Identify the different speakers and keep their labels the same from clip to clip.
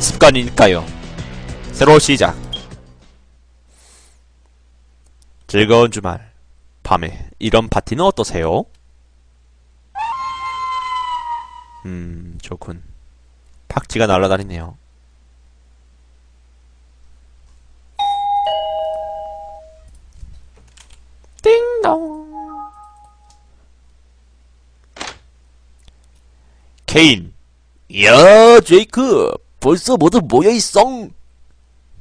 Speaker 1: 습관이니까요. 새로 시작. 즐거운 주말 밤에 이런 파티는 어떠세요? 음, 좋군. 팍지가 날아다니네요. 띵동. 케인. 야, 제이크. 벌써 모두 모여있어.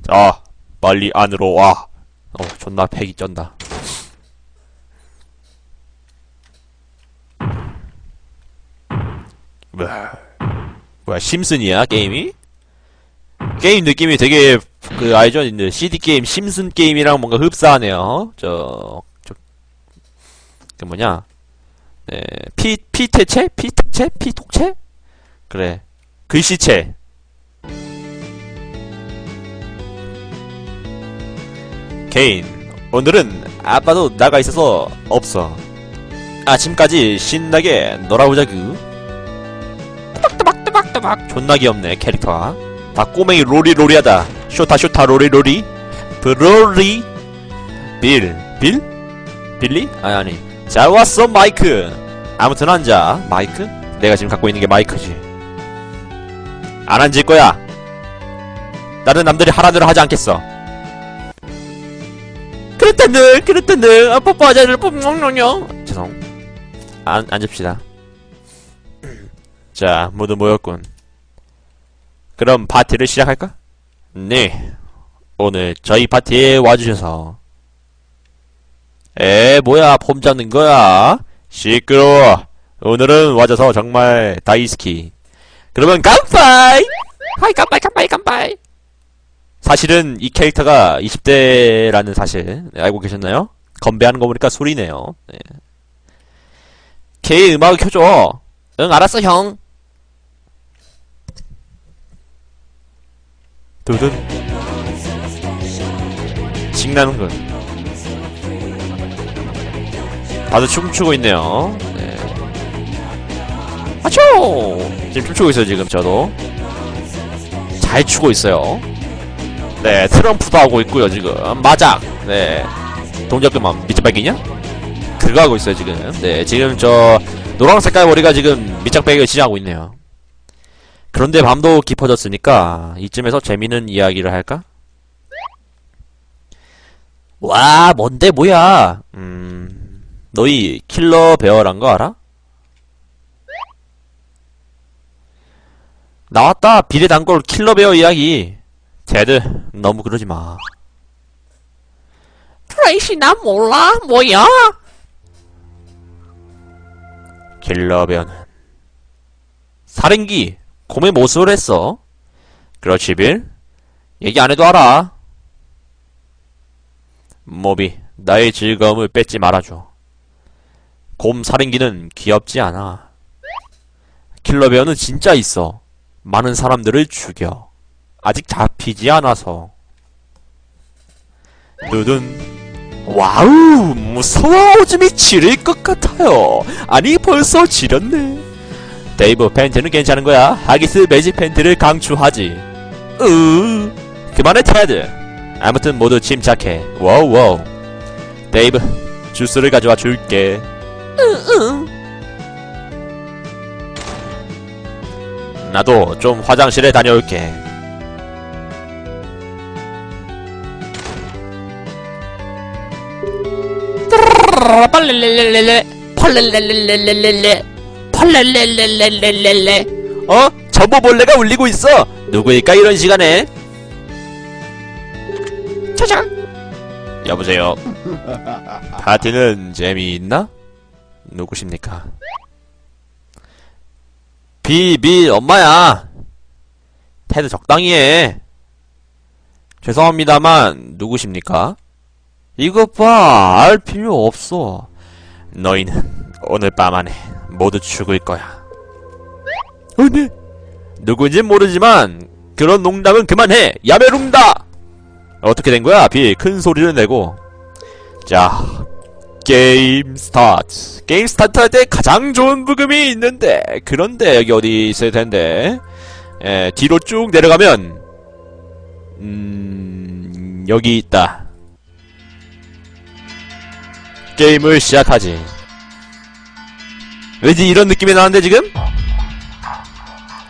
Speaker 1: 자, 빨리 안으로 와. 어, 존나 패기 쩐다. 뭐야, 뭐야, 심슨이야, 게임이? 게임 느낌이 되게, 그, 알죠? 이제 CD게임, 심슨 게임이랑 뭔가 흡사하네요. 저, 저, 그 뭐냐. 네, 피, 피태체? 피태체? 피톡체? 그래. 글씨체. 개인, 오늘은 아빠도 나가 있어서 없어. 아침까지 신나게 놀아보자구. 또박또박또박또박. 존나 귀엽네, 캐릭터가. 다 꼬맹이 로리로리하다. 쇼타 쇼타 로리로리. 브로리. 빌. 빌? 빌리? 아니, 아니. 잘 왔어, 마이크. 아무튼 앉아. 마이크? 내가 지금 갖고 있는 게 마이크지. 안 앉을 거야. 나는 남들이 하라는 대로 하지 않겠어. 그렇다는 그렇다는 아 뽀뽀하자를 뽀뽀냥냥 죄송. 안 앉읍시다. 자 모두 모였군. 그럼 파티를 시작할까? 네. 오늘 저희 파티에 와주셔서. 에 뭐야 폼 잡는 거야? 시끄러워. 오늘은 와줘서 정말 다이스키. 그러면 깜빠이! 하이 깜빠이 깜빠이 깜빠이 사실은 이 캐릭터가 20대라는 사실 네, 알고 계셨나요? 건배하는 거 보니까 소리네요. 네. K 음악을 켜줘. 응 알았어 형. 두둔. 신나는군. 다들 춤추고 있네요. 네. 아초! 지금 춤추고 있어요 지금 저도. 잘 추고 있어요. 네, 트럼프도 하고 있고요, 지금. 마작! 네. 동작 그만, 밑장빼기냐? 그거 하고 있어요, 지금. 네, 지금 저, 노랑 색깔 머리가 지금 밑장빼기를 시작하고 있네요. 그런데 밤도 깊어졌으니까, 이쯤에서 재밌는 이야기를 할까? 와, 뭔데, 뭐야? 음, 너희 킬러 베어란 거 알아? 나왔다! 비례 단골 킬러 베어 이야기. 제드, 너무 그러지 마.
Speaker 2: 트레이시 난 몰라 뭐야?
Speaker 1: 킬러변은 살인기 곰의 모습을 했어. 그렇지 빌? 얘기 안 해도 알아. 모비 나의 즐거움을 뺏지 말아줘. 곰 살인기는 귀엽지 않아. 킬러변은 진짜 있어. 많은 사람들을 죽여. 아직 잡히지 않아서. 누둔 와우 무서워 오줌이 지릴 것 같아요. 아니 벌써 지렸네. 데이브 팬티는 괜찮은 거야. 하기스 매직 팬티를 강추하지. 으 그만해 테드. 아무튼 모두 침착해. 워우 워우. 데이브 주스를 가져와 줄게. 나도 좀 화장실에 다녀올게
Speaker 2: 펄렐렐렐렐레 펄렐렐렐렐레 펄렐렐렐렐레
Speaker 1: 어? 전보벌레가 울리고 있어 누구일까 이런 시간에
Speaker 2: 짜잔
Speaker 1: 여보세요. 파티는 재미있나? 누구십니까? 비빌 엄마야. 테드 적당히 해. 죄송합니다만 누구십니까? 이것 봐, 알 필요 없어. 너희는 오늘 밤 안에 모두 죽을 거야. 어, 네. 누군진 모르지만 그런 농담은 그만해. 야메룽다. 어떻게 된 거야? 빌큰 소리를 내고 자 게임 스타트 게임 스타트 할 때 가장 좋은 부금이 있는데 그런데 여기 어디 있을 텐데 예, 뒤로 쭉 내려가면 음, 여기 있다. 게임을 시작하지. 왠지 이런 느낌이 나는데 지금?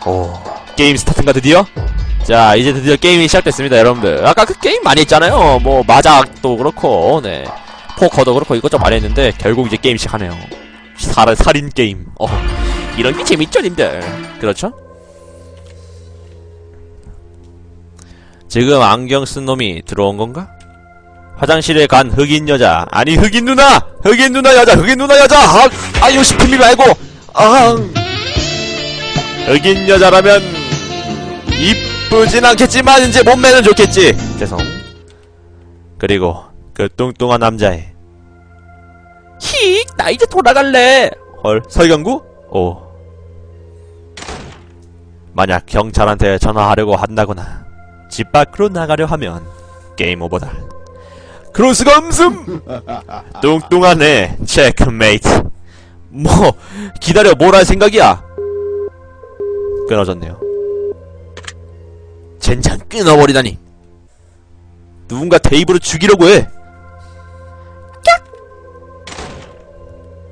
Speaker 1: 오, 게임 스타트인가 드디어? 자, 이제 드디어 게임이 시작됐습니다, 여러분들. 아까 그 게임 많이 했잖아요. 뭐 마작도 그렇고, 네, 포커도 그렇고 이것저것 많이 했는데 결국 이제 게임 시작하네요. 살, 살인 게임. 어, 이런 게 재밌죠, 님들. 그렇죠? 지금 안경 쓴 놈이 들어온 건가? 화장실에 간 흑인 여자 아니 흑인 누나 흑인 누나 여자 흑인 누나 여자 아, 아 요시피미 말고 아 흑인 여자라면 이쁘진 않겠지만 이제 몸매는 좋겠지 죄송 그리고 그 뚱뚱한 남자애 히, 나 이제 돌아갈래. 헐, 설경구? 오. 만약 경찰한테 전화하려고 한다거나 집 밖으로 나가려 하면 게임 오버다. 그럴 수가 없음. 뚱뚱한 애, 체크메이트. 뭐 기다려 뭘 할 생각이야? 끊어졌네요. 젠장 끊어버리다니. 누군가 데이브를 죽이려고 해.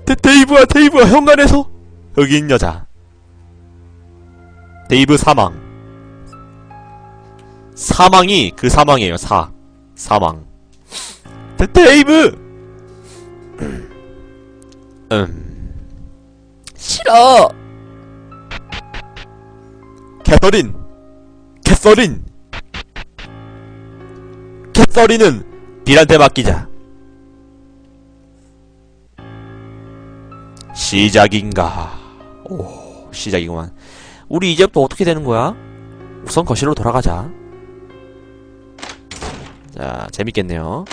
Speaker 1: 데, 데이브야 데이브야 현관에서 흑인 여자 데이브 사망 사망이 그 사망이에요 사 사망 데, 데이브! 음.
Speaker 2: 싫어.
Speaker 1: 캐서린. 캐서린. 캐서린은 빌한테 맡기자. 시작인가? 오 시작이구만. 우리 이제부터 어떻게 되는 거야? 우선 거실로 돌아가자. 자 재밌겠네요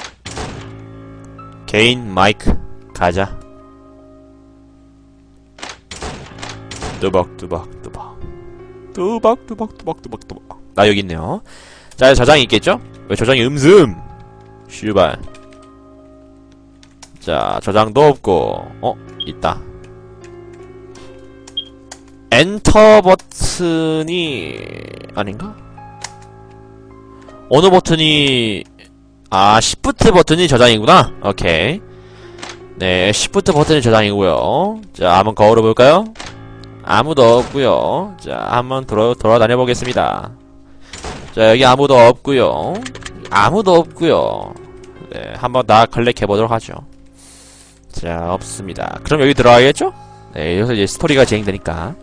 Speaker 1: 개인 마이크 가자. 뚜벅뚜벅 뚜벅. 뚜벅 뚜벅 뚜벅 뚜벅 뚜벅. 나 여기 있네요. 자 저장이 있겠죠? 왜 저장이 음슴? 슈발. 자 저장도 없고. 어 있다. 엔터 버튼이 아닌가? 어느 버튼이 아 시프트 버튼이 저장이구나. 오케이. 네 시프트 버튼이 저장이고요. 자 한번 거울을 볼까요? 아무도 없고요. 자 한번 돌아, 돌아다녀 보겠습니다. 자 여기 아무도 없고요. 아무도 없고요. 네 한번 다 클릭해 보도록 하죠. 자 없습니다. 그럼 여기 들어가겠죠? 네 여기서 이제 스토리가 진행되니까.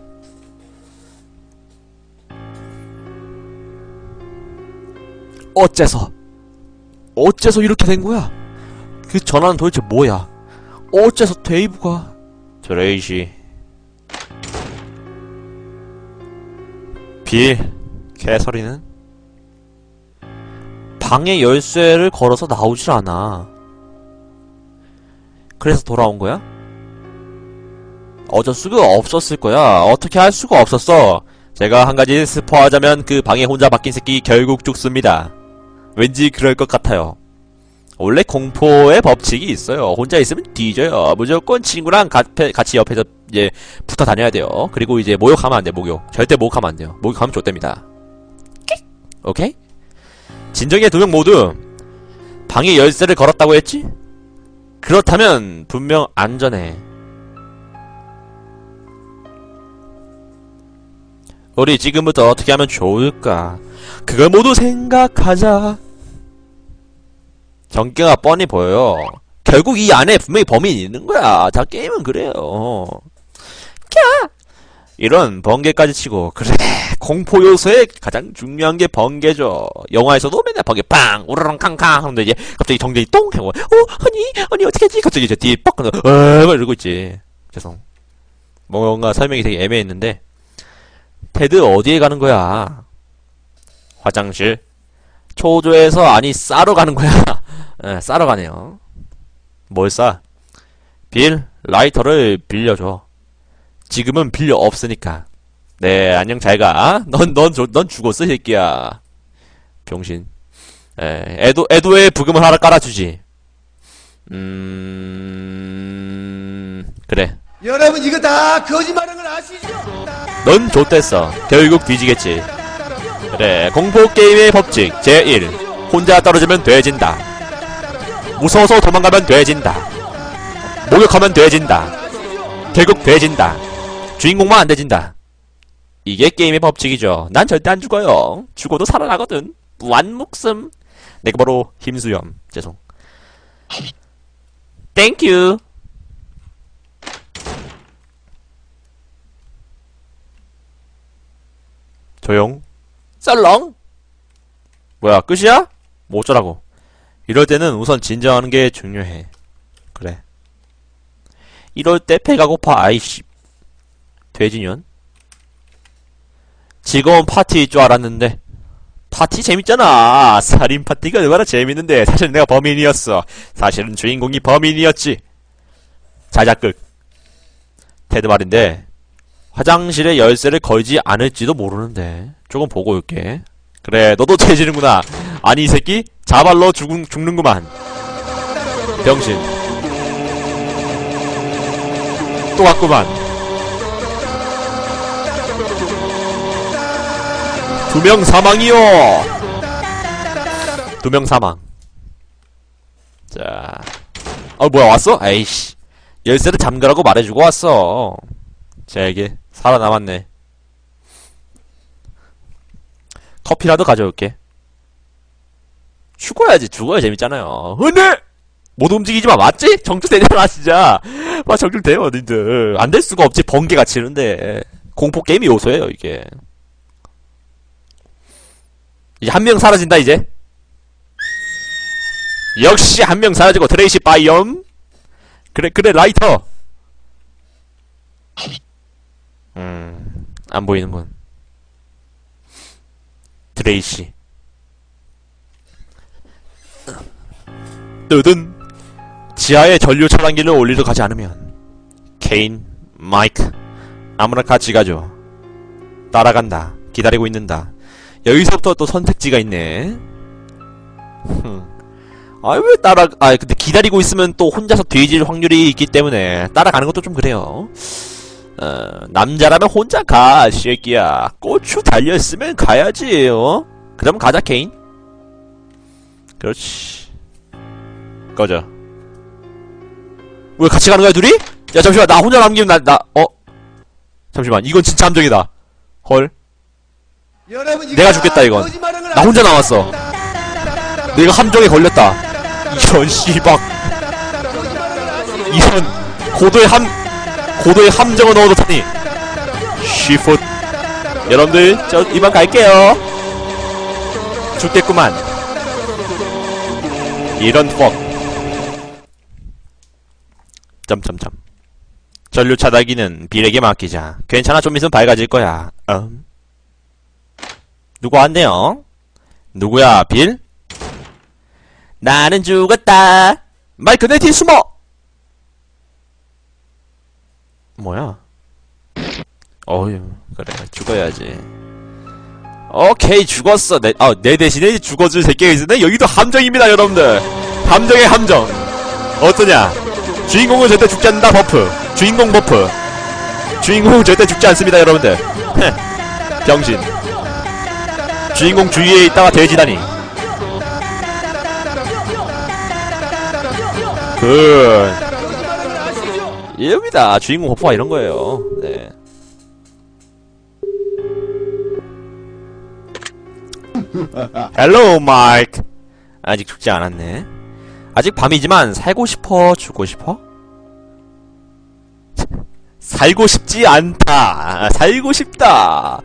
Speaker 1: 어째서 어째서 이렇게 된 거야? 그 전화는 도대체 뭐야? 어째서 데이브가 드레이시 빌 개소리는 방의 열쇠를 걸어서 나오질 않아. 그래서 돌아온 거야? 어쩔 수가 없었을 거야. 어떻게 할 수가 없었어. 제가 한 가지 스포하자면 그 방에 혼자 박힌 새끼 결국 죽습니다. 왠지 그럴 것 같아요. 원래 공포의 법칙이 있어요. 혼자 있으면 뒤져요. 무조건 친구랑 가- 같이 옆에서 이제 붙어 다녀야 돼요. 그리고 이제 모욕하면 안 돼, 목욕. 절대 모욕하면 안 돼요. 모욕하면 좆됩니다. 오케이? 진정의 두 명 모두 방에 열쇠를 걸었다고 했지? 그렇다면 분명 안전해. 우리 지금부터 어떻게 하면 좋을까? 그걸 모두 생각하자. 전개가 뻔히 보여요. 결국 이 안에 분명히 범인이 있는 거야. 자, 게임은 그래요. 캬! 이런 번개까지 치고, 그래. 공포 요소의 가장 중요한 게 번개죠. 영화에서도 맨날 번개 빵! 우르렁 캉캉! 하는데 이제 갑자기 정전이 똥! 하고, 어, 아니, 아니, 어떻게 하지? 갑자기 이제 뒤에 뻑! 하고, 어, 막 이러고 있지. 죄송. 뭔가 설명이 되게 애매했는데, 테드 어디에 가는 거야? 화장실. 초조해서 아니 싸러 가는 거야. 예, 싸러 가네요. 뭘 싸? 빌 라이터를 빌려줘. 지금은 빌려 없으니까. 네, 안녕 잘 가. 넌, 넌, 저- 넌 죽었어, 이 새끼야. 병신. 에, 에도, 에도에 부금을 하나 깔아주지. 음, 그래.
Speaker 3: 여러분 이거 다 거짓말인 걸 아시죠?
Speaker 1: 넌 좆됐어. 결국 뒤지겠지. 그래, 공포게임의 법칙 제1. 혼자 떨어지면 돼진다. 무서워서 도망가면 돼진다. 목욕하면 돼진다. 결국 돼진다. 주인공만 안 돼진다. 이게 게임의 법칙이죠. 난 절대 안 죽어요. 죽어도 살아나거든. 무한 목숨. 내가 바로 힘수염. 죄송. 땡큐. 조용.
Speaker 2: 썰렁.
Speaker 1: 뭐야, 끝이야? 뭐 어쩌라고. 이럴 때는 우선 진정하는 게 중요해. 그래. 이럴 때 배가 고파, 아이씨. 돼지년? 즐거운 파티일 줄 알았는데. 파티 재밌잖아. 살인 파티가 얼마나 재밌는데. 사실 내가 범인이었어. 사실은 주인공이 범인이었지. 자작극. 테드 말인데. 화장실에 열쇠를 걸지 않을지도 모르는데. 조금 보고 올게. 그래, 너도 죄지는구나. 아니, 이 새끼? 자발로 죽, 죽는구만. 병신. 또 왔구만. 두 명 사망이요! 두 명 사망. 자. 어, 뭐야, 왔어? 에이씨. 열쇠를 잠그라고 말해주고 왔어. 쟤에게 살아남았네. 커피라도 가져올게. 죽어야지, 죽어야 재밌잖아요. 근데! 못 움직이지 마, 맞지? 정줄 되잖아, 진짜. 막 정줄 돼요, 니들. 안 될 수가 없지, 번개가 치는데. 공포 게임이 요소예요, 이게. 이제 한 명 사라진다, 이제. 역시 한 명 사라지고, 트레이시 바이엄. 그래, 그래, 라이터. 음, 안 보이는군. 트레이시. 뜨든 지하에 전류 차단기를 올리러 가지 않으면 케인, 마이크 아무나 같이 가죠. 따라간다. 기다리고 있는다. 여기서부터 또 선택지가 있네. 아왜 따라 아 근데 기다리고 있으면 또 혼자서 뒤질 확률이 있기 때문에 따라가는 것도 좀 그래요. 어, 남자라면 혼자 가, 새끼야. 고추 달려있으면 가야지, 어? 그럼 가자, 케인. 그렇지. 꺼져. 왜 같이 가는 거야, 둘이? 야, 잠시만, 나 혼자 남기면 나, 나, 어? 잠시만, 이건 진짜 함정이다. 헐.
Speaker 3: 내가 죽겠다 이건
Speaker 1: 나 혼자 남았어. 내가 함정에 걸렸다. 이런 씨박. 이런 고도의 함 고도의 함정을 넣어뒀다니. 쉬풋. 여러분들 저 이만 갈게요. 죽겠구만. 이런 퍽. 점점점. 전류 차단기는 빌에게 맡기자. 괜찮아 좀 있으면 밝아질 거야. 음. 누구 왔네요? 누구야, 빌? 나는 죽었다. 마이크 내 뒤에 숨어! 뭐야? 어휴, 그래, 죽어야지. 오케이, 죽었어. 내, 아, 내 대신에 죽어줄 새끼가 있는데, 여기도 함정입니다, 여러분들. 함정의 함정. 어떠냐? 주인공은 절대 죽지 않는다, 버프. 주인공 버프. 주인공은 절대 죽지 않습니다, 여러분들. 헤, 병신. 주인공 주위에 있다가 돼지다니. 굿. 이럽니다. 주인공 호프가 이런 거예요. 네. 헬로 마이크. 아직 죽지 않았네. 아직 밤이지만 살고 싶어, 죽고 싶어? 살고 싶지 않다. 살고 싶다.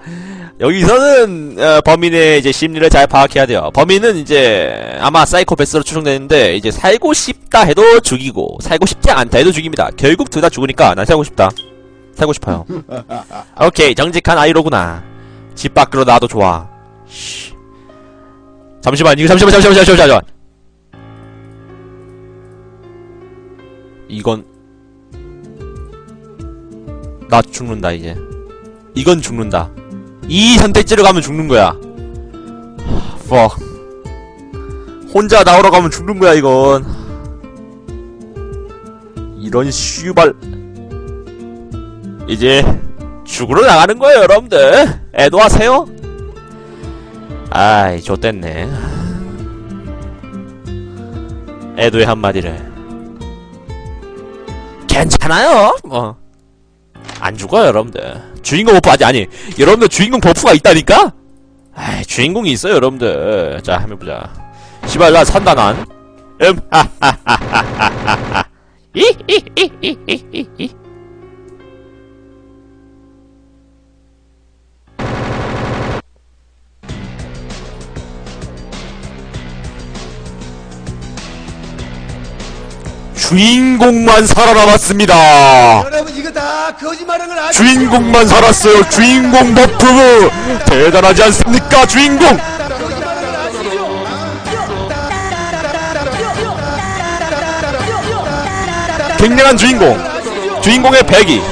Speaker 1: 여기서는 어, 범인의 이제 심리를 잘 파악해야 돼요. 범인은 이제 아마 사이코패스로 추정되는데 이제 살고 싶다 해도 죽이고 살고 싶지 않다 해도 죽입니다. 결국 둘 다 죽으니까 난 살고 싶다. 살고 싶어요. 오케이 정직한 아이로구나. 집 밖으로 나도 좋아. 쉬. 잠시만 이거 잠시만 잠시만 잠시만 잠시만. 이건 나 죽는다 이제. 이건 죽는다. 이 선택지로 가면 죽는 거야. 퍽. 혼자 나오러 가면 죽는 거야, 이건. 이런 슈발. 이제 죽으러 나가는 거예요, 여러분들. 애도하세요. 아이, 좆됐네. 애도의 한마디를. 괜찮아요. 뭐. 안 죽어요, 여러분들. 주인공 버프 아니 아니. 여러분들 주인공 버프가 있다니까? 아이, 주인공이 있어요, 여러분들. 자, 한번 보자. 시발 나 산다 난. 음, 하하하하하하. 이히히히히히. 주인공만 살아남았습니다.
Speaker 3: 여러분 이거 다 거짓말하는 걸 아시죠?
Speaker 1: 주인공만 살았어요. 주인공 버프 대단하지 않습니까, 주인공?
Speaker 3: 거짓말하는 걸 아시죠?
Speaker 1: 굉장한 주인공. 주인공의 배기.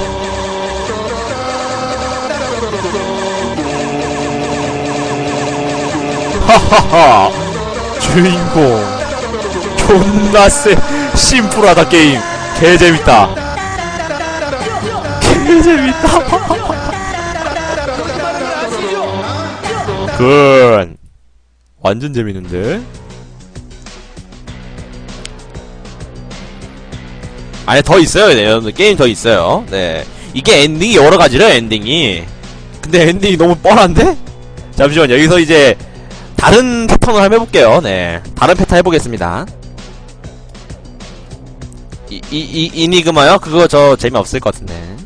Speaker 1: 하하하. 주인공. 존나 쎄. 심플하다 게임. 개 재밌다. 개 재밌다. good. 완전 재밌는데? 아니 더 있어요 네, 여러분들 게임 더 있어요 네 이게 엔딩이 여러 가지래 엔딩이 근데 엔딩이 너무 뻔한데? 잠시만 여기서 이제 다른 패턴을 한번 해볼게요 네 다른 패턴 해보겠습니다 이, 이, 이, 이 니그마요? 그거 저 재미없을 것 같은데.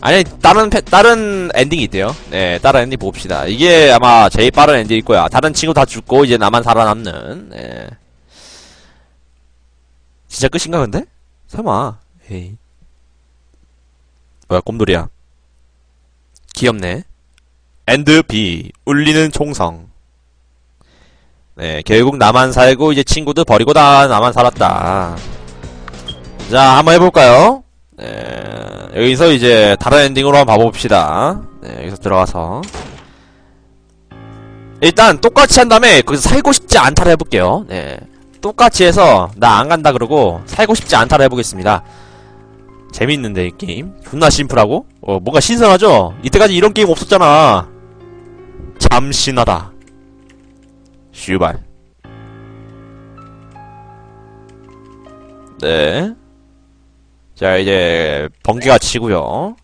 Speaker 1: 아니 다른 패, 다른 엔딩이 있대요. 네 다른 엔딩 봅시다. 이게 아마 제일 빠른 엔딩일 거야. 다른 친구 다 죽고 이제 나만 살아남는. 네. 진짜 끝인가 근데? 설마. 에이. 뭐야 꼼돌이야. 귀엽네. 엔드 B. 울리는 총성. 네 결국 나만 살고 이제 친구도 버리고 다 나만 살았다 자 한번 해볼까요 네 여기서 이제 다른 엔딩으로 한번 봐봅시다 네 여기서 들어가서 일단 똑같이 한 다음에 거기서 살고 싶지 않다를 해볼게요 네 똑같이 해서 나 안 간다 그러고 살고 싶지 않다를 해보겠습니다. 재밌는데 이 게임 존나 심플하고 어 뭔가 신선하죠? 이때까지 이런 게임 없었잖아. 참신하다. 슈발. 네. 자 이제 번개가 치고요.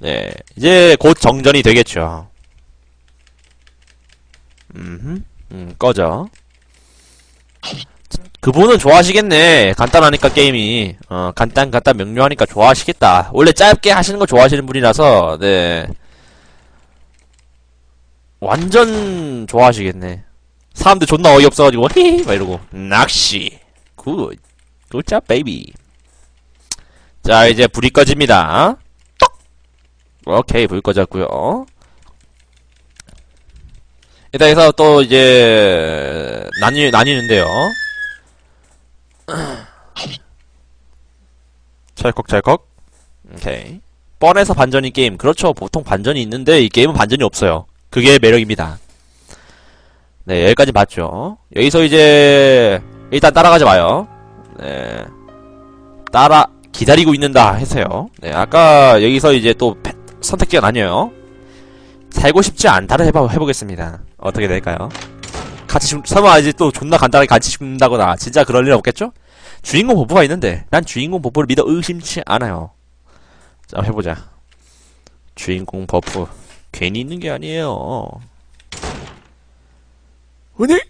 Speaker 1: 네 이제 곧 정전이 되겠죠. 음, 음 꺼져. 그분은 좋아하시겠네. 간단하니까 게임이. 어, 간단 간단 명료하니까 좋아하시겠다. 원래 짧게 하시는 거 좋아하시는 분이라서, 네. 완전 좋아하시겠네. 사람들 존나 어이없어가지고, 히히! 막 이러고. 낚시. 굿. 굿잡, 베이비. 자, 이제 불이 꺼집니다. 떡! 오케이, 불 꺼졌고요. 일단 여기서 또 이제, 나뉘, 나뉘는데요. 찰컥찰컥. 오케이. 뻔해서 반전인 게임. 그렇죠. 보통 반전이 있는데 이 게임은 반전이 없어요. 그게 매력입니다. 네 여기까지 봤죠? 여기서 이제 일단 따라가지 마요. 네. 따라 기다리고 있는다 해서요 네 아까 여기서 이제 또 패- 선택지가 나뉘어요 살고 싶지 않다를 해봐, 해보겠습니다 어떻게 될까요 같이 죽, 설마 이제 또 존나 간단하게 같이 죽는다거나 진짜 그럴 일 없겠죠? 주인공 버프가 있는데 난 주인공 버프를 믿어 의심치 않아요. 자 해보자. 주인공 버프 괜히 있는 게 아니에요. 오늘?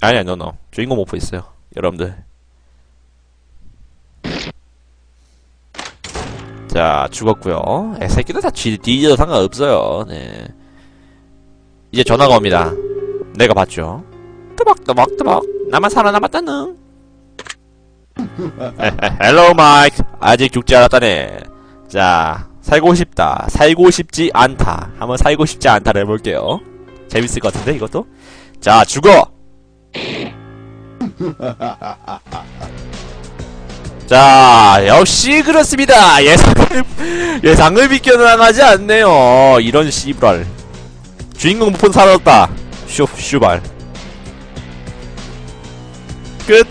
Speaker 1: 아니야 노노 주인공 버프 있어요. 여러분들. 자 죽었고요. 애 새끼들 다 뒤, 뒤져도 상관없어요. 네. 이제 전화가 옵니다. 내가 봤죠. 뜨박뜨박뜨박 나만 살아남았다는 헬로 마이크 아직 죽지 않았다네 자 살고 싶다 살고 싶지 않다 한번 살고 싶지 않다를 해볼게요 재밌을 것 같은데 이것도 자 죽어 자 역시 그렇습니다 예상을 예상을 비껴나가지 않네요 이런 씨발 주인공 부폰 사라졌다 쇼 슈발 끝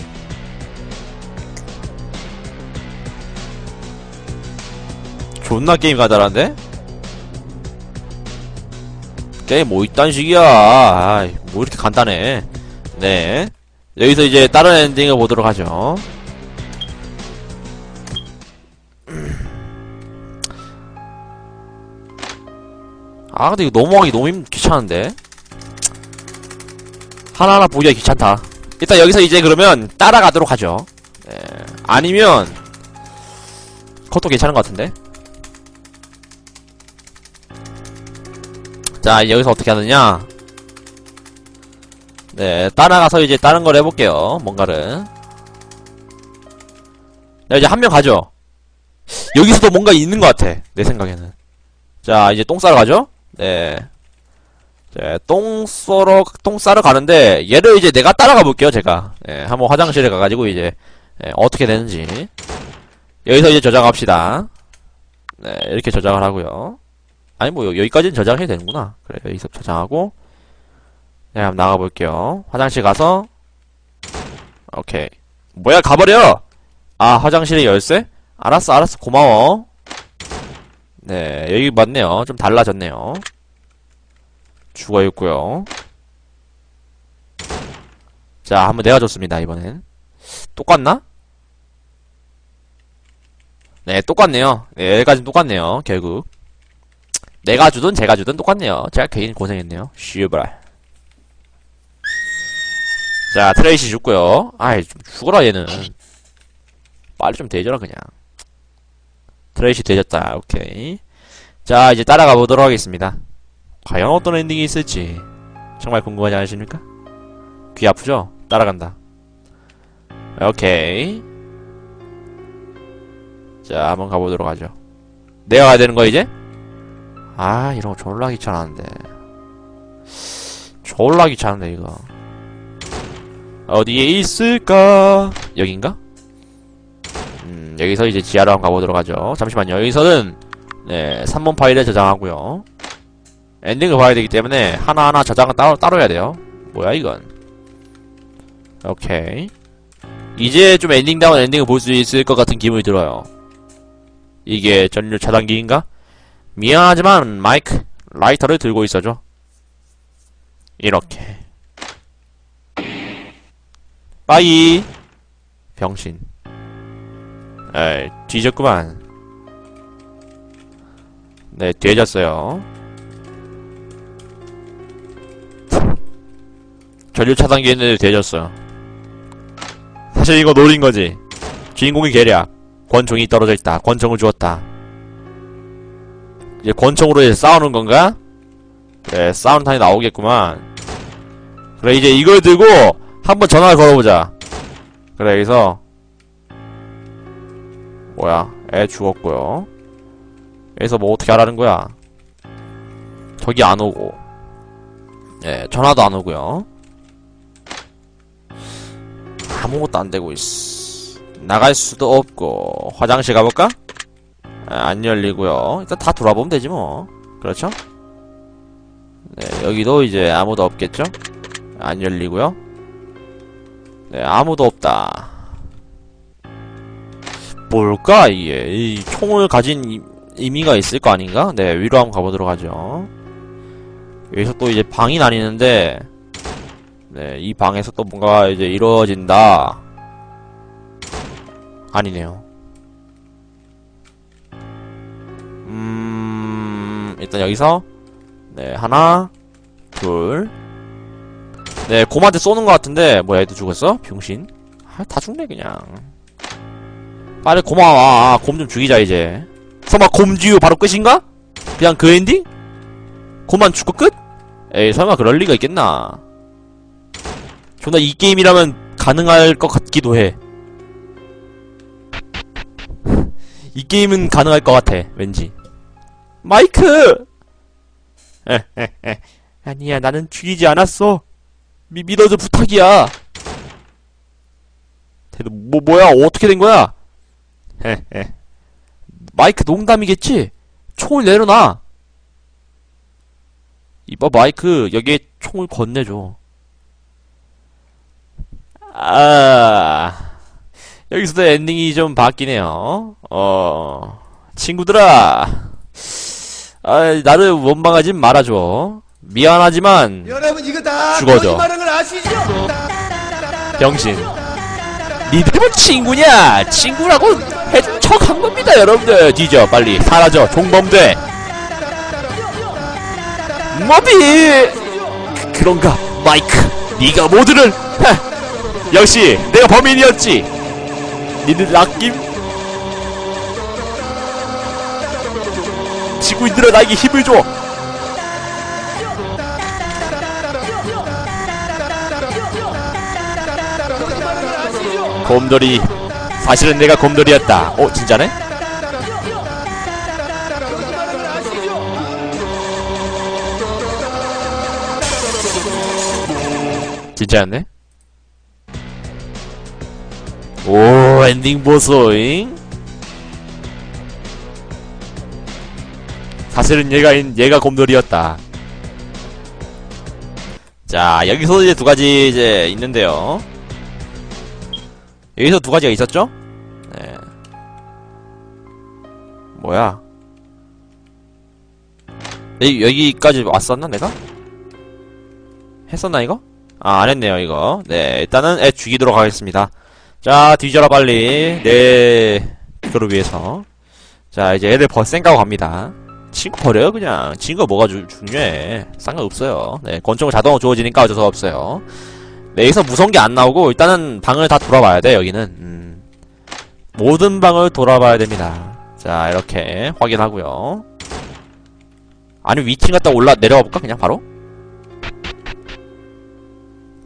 Speaker 1: 존나 게임 가다란데? 게임 뭐 이딴 식이야. 아이, 뭐 이렇게 간단해. 네. 여기서 이제 다른 엔딩을 보도록 하죠. 아, 근데 이거 넘어가기 너무 힘, 귀찮은데? 하나하나 보기가 귀찮다. 일단 여기서 이제 그러면 따라가도록 하죠. 네. 아니면, 그것도 괜찮은 것 같은데? 자, 여기서 어떻게 하느냐? 네, 따라가서 이제 다른 걸 해볼게요. 뭔가를. 자, 이제 한 명 가죠. 여기서도 뭔가 있는 것 같아. 내 생각에는. 자, 이제 똥 싸러 가죠? 네. 자, 똥 싸러, 똥 싸러 가는데, 얘를 이제 내가 따라가 볼게요, 제가. 네, 한번 화장실에 가가지고 이제, 네, 어떻게 되는지. 여기서 이제 저장합시다. 네, 이렇게 저장을 하고요. 아니, 뭐, 여- 여기까지는 저장해도 되는구나. 그래, 여기서 저장하고, 네, 한번 나가볼게요. 화장실 가서, 오케이. 뭐야, 가버려! 아, 화장실에 열쇠? 알았어, 알았어, 고마워. 네, 여기 맞네요. 좀 달라졌네요. 죽어 있고요. 자, 한번 내가 줬습니다, 이번엔. 똑같나? 네, 똑같네요. 네, 여기까지는 똑같네요, 결국. 내가 주든 제가 주든 똑같네요. 제가 개인 고생했네요. 쉬브랄. 자, 트레이시 죽고요. 아이, 좀 죽어라, 얘는. 빨리 좀 대줘라, 그냥. 트레이시 되졌다. 오케이. 자, 이제 따라가 보도록 하겠습니다. 과연 어떤 엔딩이 있을지. 정말 궁금하지 않으십니까? 귀 아프죠? 따라간다. 오케이. 자, 한번 가보도록 하죠. 내가 가야 되는 거, 이제? 아, 이런 거 졸라 귀찮았는데. 졸라 귀찮은데, 이거. 어디에 있을까? 여긴가? 음, 여기서 이제 지하로 한번 가보도록 하죠. 잠시만요. 여기서는, 네, 3번 파일을 저장하고요. 엔딩을 봐야 되기 때문에 하나하나 저장을 따로, 따로 해야 돼요. 뭐야, 이건. 오케이. 이제 좀 엔딩다운 엔딩을 볼 수 있을 것 같은 기분이 들어요. 이게 전류 차단기인가? 미안하지만 마이크, 라이터를 들고 있어줘. 이렇게. 빠이. 병신. 에이, 뒤졌구만. 네, 뒤졌어요. 전류 차단기 있는데 뒤졌어요. 사실 이거 노린 거지. 주인공이 계략. 권총이 떨어져 있다. 권총을 주었다. 이제 권총으로 이제 싸우는 건가? 네, 싸우는 탄이 나오겠구만. 그래, 이제 이걸 들고 한번 전화를 걸어보자. 그래, 여기서 뭐야, 애 죽었고요. 여기서 뭐 어떻게 하라는 거야? 저기 안 오고, 예, 전화도 안 오고요. 아무것도 안 되고 있어. 나갈 수도 없고 화장실 가볼까? 아, 안 열리고요. 일단 다 돌아보면 되지 뭐. 그렇죠? 네, 여기도 이제 아무도 없겠죠? 안 열리고요. 네, 아무도 없다. 뭘까 이게? 이 총을 가진 이- 의미가 있을 거 아닌가? 네, 위로 한번 가보도록 하죠. 여기서 또 이제 방이 나뉘는데, 네, 이 방에서 또 뭔가 이제 이루어진다. 아니네요. 음, 일단 여기서, 네, 하나, 둘. 네, 곰한테 쏘는 것 같은데, 뭐야, 얘도 죽었어? 병신? 아, 다 죽네, 그냥. 빨리 고마워. 아, 곰 좀 죽이자, 이제. 설마 곰지유 바로 끝인가? 그냥 그 엔딩? 곰만 죽고 끝? 에이, 설마 그럴 리가 있겠나. 존나 이 게임이라면 가능할 것 같기도 해. 이 게임은 가능할 것 같아, 왠지. 마이크! 아니야, 나는 죽이지 않았어. 미, 믿어줘, 부탁이야. 뭐, 뭐야, 어떻게 된 거야? 마이크 농담이겠지? 총을 내려놔. 이봐, 마이크, 여기에 총을 건네줘. 아, 여기서도 엔딩이 좀 바뀌네요. 어, 친구들아. 아, 나를 원망하지 말아줘. 미안하지만,
Speaker 3: 여러분 이거 다
Speaker 1: 죽어줘. 병신. 니들은 친구냐? 친구라고 척한 겁니다, 여러분들. 뒤져, 빨리. 사라져, 종범돼. 뭐비! 그, 그런가, 마이크. 네가 모두를, 하, 역시, 내가 범인이었지. 니들 아낌? 지구인들아, 나에게 힘을 줘. 곰돌이. 사실은 내가 곰돌이였다. 어, 진짜네? 진짜였네? 오, 엔딩 보소잉? 사실은 얘가, 인- 얘가 곰돌이였다. 자, 여기서 이제 두 가지 이제 있는데요. 여기서 두 가지가 있었죠? 네. 뭐야? 여기, 여기까지 왔었나, 내가? 했었나, 이거? 아, 안 했네요, 이거. 네, 일단은 애 죽이도록 하겠습니다. 자, 뒤져라, 빨리. 네, 그걸 위해서. 자, 이제 애들 버센 가고 갑니다. 친구 버려요, 그냥. 친구가 뭐가 주, 중요해. 상관없어요. 네, 권총을 자동으로 주어지니까 어쩔 수 없어요. 네, 여기서 무서운 게 안 나오고, 일단은 방을 다 돌아봐야 돼, 여기는. 음. 모든 방을 돌아봐야 됩니다. 자, 이렇게 확인하고요. 아니, 위층 갔다 올라, 내려가 볼까? 그냥 바로?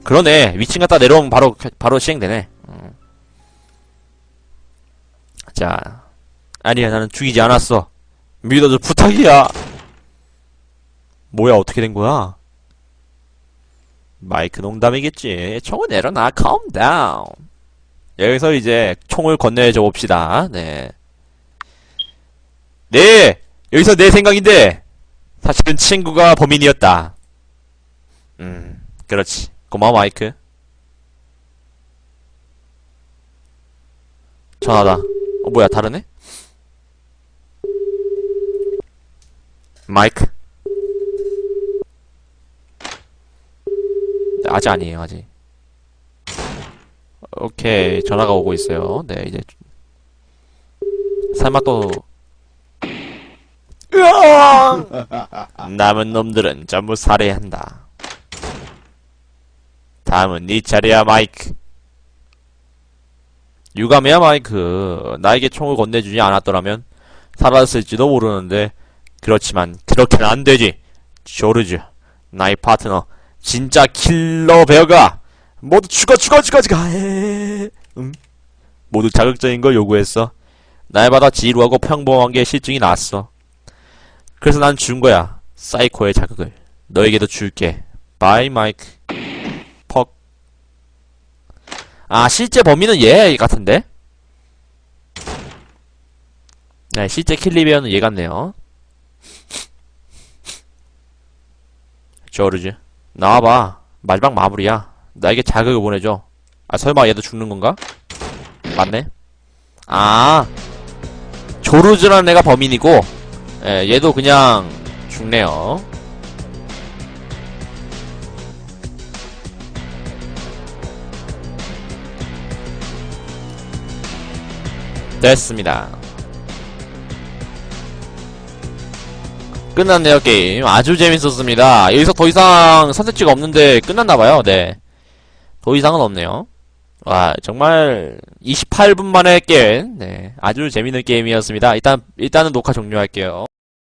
Speaker 1: 그러네. 위층 갔다 내려오면 바로, 바로 시행되네. 음. 자. 아니야, 나는 죽이지 않았어. 믿어줘, 부탁이야. 뭐야, 어떻게 된 거야? 마이크 농담이겠지. 총을 내려놔, calm down. 여기서 이제 총을 건네줘 봅시다. 네. 네! 여기서 내 생각인데, 사실은 친구가 범인이었다. 음, 그렇지. 고마워, 마이크. 전화다. 어, 뭐야, 다르네? 마이크. 아직 아니에요, 아직. 오케이, 전화가 오고 있어요. 네, 이제. 설마 또. 남은 놈들은 전부 살해한다. 다음은 네 차례야, 마이크. 유감이야, 마이크. 나에게 총을 건네주지 않았더라면 살았을지도 모르는데, 그렇지만 그렇게는 안 되지. 조르즈, 나의 파트너, 진짜 킬러 베어가 모두 죽어, 죽어, 죽어, 죽어. 에, 음? 모두 자극적인 걸 요구했어. 날마다 지루하고 평범한 게 실증이 났어. 그래서 난 준 거야. 사이코의 자극을. 너에게도 줄게. 바이 마이크. 퍽. 아, 실제 범인은 얘 같은데? 네, 실제 킬리베어는 얘 같네요. 조르즈. 나와봐. 마지막 마무리야. 나에게 자극을 보내줘. 아, 설마 얘도 죽는 건가? 맞네. 아. 조르즈라는 애가 범인이고, 예, 얘도 그냥 죽네요. 됐습니다. 끝났네요, 게임. 아주 재밌었습니다. 여기서 더 이상 선택지가 없는데 끝났나봐요, 네. 더 이상은 없네요. 와, 정말 28분 만에 깬, 네. 아주 재밌는 게임이었습니다. 일단, 일단은 녹화 종료할게요.